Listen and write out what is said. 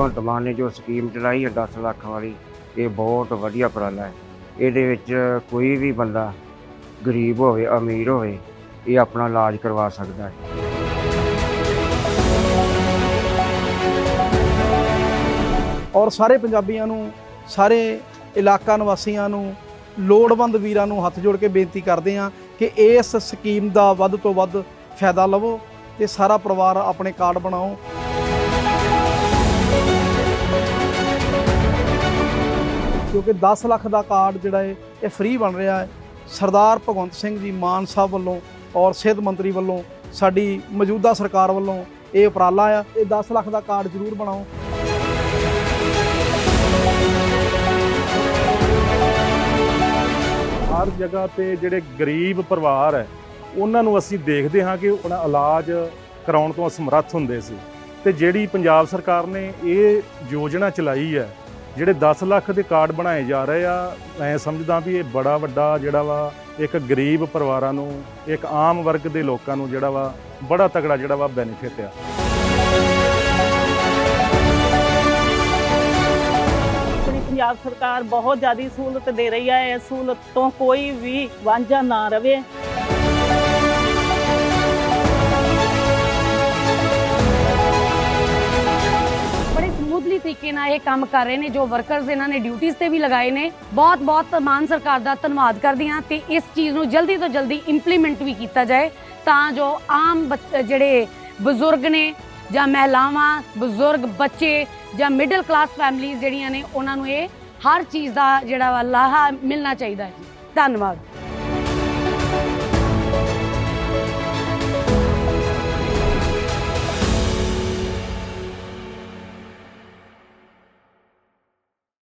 ਭਗਵੰਤ ਮਾਨ ਨੇ ਜੋ ਸਕੀਮ ਚਲਾਈ ਹੈ 10 ਲੱਖ ਵਾਲੀ, ਇਹ ਬਹੁਤ ਵਧੀਆ ਉਪਰਾਲਾ ਹੈ। ਇਹਦੇ ਵਿੱਚ ਕੋਈ ਵੀ ਬੰਦਾ ਗਰੀਬ ਹੋਵੇ, ਅਮੀਰ ਹੋਵੇ, ਇਹ ਆਪਣਾ ਇਲਾਜ ਕਰਵਾ ਸਕਦਾ ਹੈ। ਔਰ ਸਾਰੇ ਪੰਜਾਬੀਆਂ ਨੂੰ, ਸਾਰੇ ਇਲਾਕਾ ਨਿਵਾਸੀਆਂ ਨੂੰ, ਲੋੜਵੰਦ ਵੀਰਾਂ ਨੂੰ ਹੱਥ ਜੋੜ ਕੇ ਬੇਨਤੀ ਕਰਦੇ ਹਾਂ ਕਿ ਇਸ ਸਕੀਮ ਦਾ ਵੱਧ ਤੋਂ ਵੱਧ ਫਾਇਦਾ ਲਵੋ ਤੇ ਸਾਰਾ ਪਰਿਵਾਰ ਆਪਣੇ ਕਾਰਡ ਬਣਾਓ। ਕਿਉਂਕਿ 10 ਲੱਖ ਦਾ ਕਾਰਡ ਜਿਹੜਾ ਹੈ, ਇਹ ਫ੍ਰੀ ਬਣ ਰਿਹਾ ਹੈ। ਸਰਦਾਰ ਭਗਵੰਤ ਸਿੰਘ ਜੀ ਮਾਨ ਸਾਹਿਬ ਵੱਲੋਂ ਔਰ ਸਿਹਤ ਮੰਤਰੀ ਵੱਲੋਂ ਸਾਡੀ ਮੌਜੂਦਾ ਸਰਕਾਰ ਵੱਲੋਂ ਇਹ ਉਪਰਾਲਾ ਆ। ਇਹ 10 ਲੱਖ ਦਾ ਕਾਰਡ ਜ਼ਰੂਰ ਬਣਾਓ। ਹਰ ਜਗ੍ਹਾ ਤੇ ਜਿਹੜੇ ਗਰੀਬ ਪਰਿਵਾਰ ਹੈ, ਉਹਨਾਂ ਨੂੰ ਅਸੀਂ ਦੇਖਦੇ ਹਾਂ ਕਿ ਉਹਨਾਂ ਇਲਾਜ ਕਰਾਉਣ ਤੋਂ ਅਸਮਰੱਥ ਹੁੰਦੇ ਸੀ। ਤੇ ਜਿਹੜੀ ਪੰਜਾਬ ਸਰਕਾਰ ਨੇ ਇਹ ਯੋਜਨਾ ਚਲਾਈ ਹੈ ਜਿਹੜੇ 10 ਲੱਖ ਦੇ ਕਾਰਡ ਬਣਾਏ ਜਾ ਰਹੇ ਆ, ਮੈਂ ਸਮਝਦਾ ਵੀ ਇਹ ਬੜਾ ਵੱਡਾ ਜਿਹੜਾ ਵਾ, ਇੱਕ ਗਰੀਬ ਪਰਿਵਾਰਾਂ ਨੂੰ, ਇੱਕ ਆਮ ਵਰਗ ਦੇ ਲੋਕਾਂ ਨੂੰ ਜਿਹੜਾ ਵਾ, ਬੜਾ ਤਕੜਾ ਜਿਹੜਾ ਵਾ ਬੈਨੀਫਿਟ ਆ। ਪੰਜਾਬ ਸਰਕਾਰ ਬਹੁਤ ਜ਼ਿਆਦਾ ਸਹੂਲਤ ਦੇ ਰਹੀ ਹੈ ਇਸ ਸਹੂਲਤ ਤੋਂ ਕੋਈ ਵੀ ਵਾਂਝਾ ਨਾ ਰਵੇ। ਤਰੀਕੇ ਨਾਲ ਇਹ ਕੰਮ ਕਰ ਰਹੇ ਨੇ, ਜੋ ਵਰਕਰਸ ਇਹਨਾਂ ਨੇ ਡਿਊਟੀਆਂ ਤੇ ਵੀ ਲਗਾਏ ਨੇ। ਬਹੁਤ ਬਹੁਤ ਮਾਨ ਸਰਕਾਰ ਦਾ ਧੰਨਵਾਦ ਕਰਦੀ ਹਾਂ ਤੇ ਇਸ ਚੀਜ਼ ਨੂੰ ਜਲਦੀ ਤੋਂ ਜਲਦੀ ਇੰਪਲੀਮੈਂਟ ਵੀ ਕੀਤਾ ਜਾਏ, ਤਾਂ ਜੋ ਆਮ ਬੱਚ- ਜਿਹੜੇ ਬਜ਼ੁਰਗ ਨੇ ਜਾਂ ਮਹਿਲਾਵਾਂ, ਬਜ਼ੁਰਗ ਬੱਚੇ ਜਾਂ ਮਿਡਲ ਕਲਾਸ ਫੈਮਲੀਆਂ ਜਿਹੜੀਆਂ ਨੇ, ਉਹਨਾਂ ਨੂੰ ਇਹ ਹਰ ਚੀਜ਼ ਦਾ ਜਿਹੜਾ ਵਾ ਲਾਹਾ ਮਿਲਣਾ ਚਾਹੀਦਾ ਹੈ। ਧੰਨਵਾਦ।